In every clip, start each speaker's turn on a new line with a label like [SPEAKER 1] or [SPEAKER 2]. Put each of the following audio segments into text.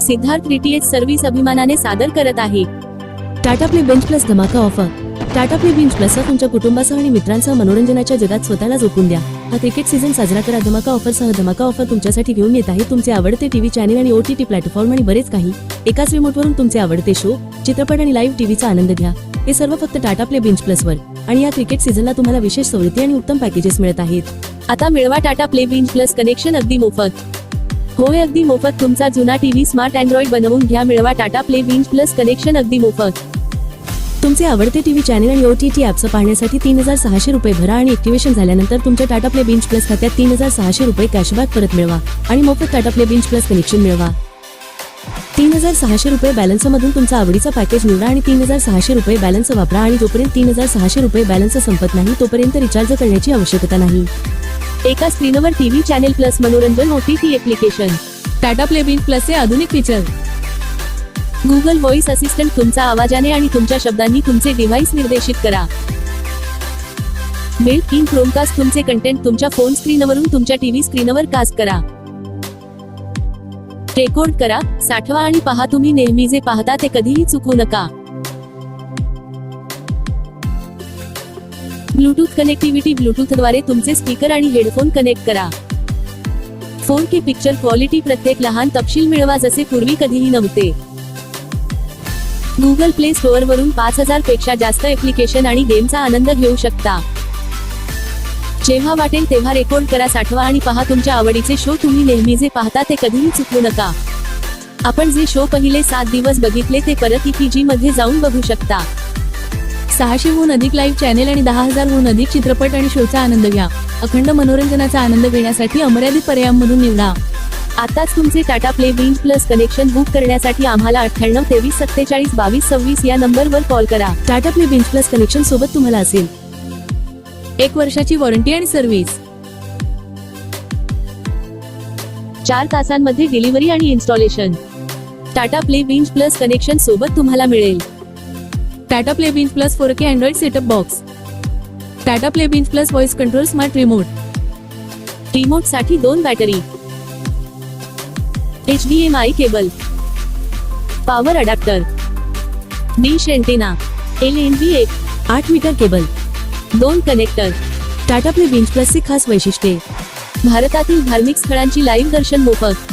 [SPEAKER 1] Siddharth DTH service अभिमानाने सादर करत आहे.
[SPEAKER 2] टाटा प्ले बेंच प्लस धमाका offer. Tata play binge plus तुमच्या कुटुंबासह आणि मित्रांसह मनोरंजनाच्या जगात स्वतःला झोपून द्या. हा क्रिकेट सीझन साजरा करा. धमाका ऑफरसह धमाका ऑफर तुमच्यासाठी घेऊन येत आहे तुमचे आवडते टीव्ही चॅनेल आणि ओटीटी प्लॅटफॉर्म आणि बरेच काही. एकाच रिमोटवरून तुमचे आवडते शो चित्रपट आणि लाईव्ह टीव्हीचा आनंद घ्या. हे सर्व फक्त टाटा प्ले बेंच प्लसवर आणि या क्रिकेट सीझनला तुम्हाला विशेष सवलती आणि उत्तम पॅकेजेस मिळत आहेत.
[SPEAKER 1] आता मिळवा Tata play binge plus connection अगदी मोफत. होय अगदी मोफत. तुमचा जुना टीव्ही स्मार्ट अँड्रॉइड बनवून घ्या. मिळवा Tata play binge plus connection अगदी मोफत.
[SPEAKER 2] तुमचे आवडते टीव्ही चॅनेल आणि ओटीटी ऍप्स पाहण्यासाठी तीन हजार सहाशे रुपये भरा आणि ऍक्टिव्हेशन झाल्यानंतर तुमच्या टाटा प्ले बिंच प्लस खात्यात तीन हजार सहाशे रुपये कॅशबॅक परत मिळवा आणि मोफत Tata play binge plus connection मिळवा. तीन हजार सहाशे रुपये बॅलन्स मधून तुमचा आवडीचा पॅकेज निवडा आणि तीन हजार सहाशे रुपये बॅलन्स वापरा आणि जोपर्यंत तीन हजार सहाशे रुपये बॅलन्स संपत नाही तोपर्यंत रिचार्ज करण्याची आवश्यकता नाही.
[SPEAKER 1] एका स्क्रीनवर टीव्ही चॅनेल प्लस मनोरंजन OTT application
[SPEAKER 3] Tata play plus प्लसचे आधुनिक फीचर
[SPEAKER 1] गुगल व्हॉइस असिस्टंट तुमचा आवाजाने आणि तुमच्या शब्दांनी तुमचे डिव्हाइस निर्देशित करा. मेल इन क्रोमकास्ट तुमचे कंटेंट तुमच्या फोन स्क्रीनवरून तुमच्या टीव्ही स्क्रीनवर कास्ट करा. रेकॉर्ड करा साठवा आणि पहा तुम्ही नेहमी जे पाहता ते कधीही चुकू नका. ब्लूटूथ कनेक्टिव्हिटी ब्लूटूथद्वारे तुमचे स्पीकर आणि हेडफोन कनेक्ट करा. फोन के पिक्चर क्वालिटी प्रत्येक लहान तपशील मिळवा जसे पूर्वी कधीही नव्हते. गुगल प्ले स्टोअर वरून पाच हजारपेक्षा जास्त ऍप्लिकेशन आणि गेमचा आनंद घेऊ शकता. जेव्हा वाटेल तेव्हा रेकॉर्ड करा साठवा आणि पहा तुमच्या आवडीचे शो तुम्ही नेहमी जे पाहता ते कधीही चुकवू नका. आपण जे शो पहिले सात दिवस बघितले ते परत इफीजी मध्ये जाऊन बघू शकता.
[SPEAKER 3] सहाशेहून अधिक लाईव्ह चॅनेल आणि दहा हजारहून अधिक चित्रपट आणि शोचा आनंद घ्या. अखंड मनोरंजनाचा आनंद घेण्यासाठी अमर्यादित पर्यायांमधून निवडा.
[SPEAKER 1] आताच तुमचे टाटा प्ले विंग प्लस कनेक्शन बुक करण्यासाठी आम्हाला अठ्ठ्याण्णव तेवीस सत्तेचाळीस बावीस सव्वीस या नंबरवर कॉल करा.
[SPEAKER 2] टाटा प्ले विंग प्लस कनेक्शन सोबत तुम्हाला असेल.
[SPEAKER 3] एक वर्षाची वॉरंटी आणि सर्व्हिस
[SPEAKER 1] चार तासांमध्ये डिलिव्हरी आणि इन्स्टॉलेशन टाटा प्ले विंग प्लस कनेक्शन सोबत तुम्हाला मिळेल.
[SPEAKER 3] Tata play plus four K Android setup box Tata play plus voice control smart remote
[SPEAKER 1] रिमोटसाठी दोन battery H D M I cable power adapter dish antenna L N B एक
[SPEAKER 2] आठ metre cable
[SPEAKER 1] दोन connector
[SPEAKER 2] Tata play binge प्लसचे खास वैशिष्ट्ये.
[SPEAKER 1] भारतातील धार्मिक स्थळांची live दर्शन मोफत.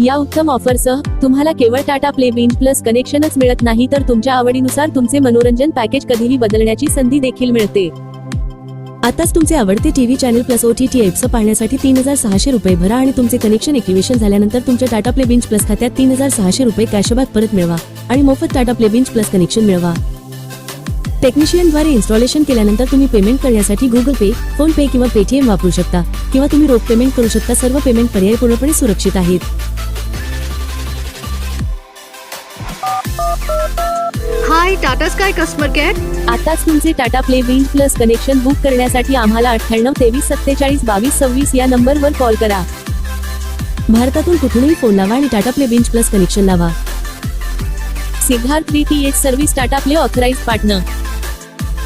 [SPEAKER 1] या उत्तम ऑफरसह तुम्हाला केवळ टाटा प्ले बिंच प्लस कनेक्शनच मिळत नाही तर तुमच्या आवडीनुसार तुमचे मनोरंजन पॅकेज कधीही बदलण्याची संधी देखील मिळते.
[SPEAKER 2] आताच तुमचे आवडते TV channel plus OTT apps पाहण्यासाठी तीन हजार सहाशे रुपये भरा आणि तुमचे कनेक्शन एक्टिव्हेशन झाल्यानंतर तुमच्या टाटा प्ले बेंच प्लस खात्यात तीन हजार सहाशे रुपये कॅशबॅक परत मिळवा आणि मोफत Tata play binge plus connection मिळवा. टेक्निशियनद्वारे इन्स्टॉलेशन केल्यानंतर तुम्ही पेमेंट करण्यासाठी गुगल पे फोन पे किंवा पेटीएम वापरू शकता किंवा तुम्ही रोख पेमेंट करू शकता. सर्व पेमेंट पर्याय पूर्णपणे सुरक्षित आहेत.
[SPEAKER 4] Hi Tata sky customer care
[SPEAKER 1] आताच तुमचे Tata play binge plus connection book करण्यासाठी आम्हाला अठ्ठ्याण्णव तेवीस सत्तेचाळीस बावीस सव्वीस या नंबरवर कॉल करा.
[SPEAKER 2] भारतातून कुठूनही फोन लावा आणि Tata play binge plus connection लावा.
[SPEAKER 1] Siddharth T H service Tata play authorise partner.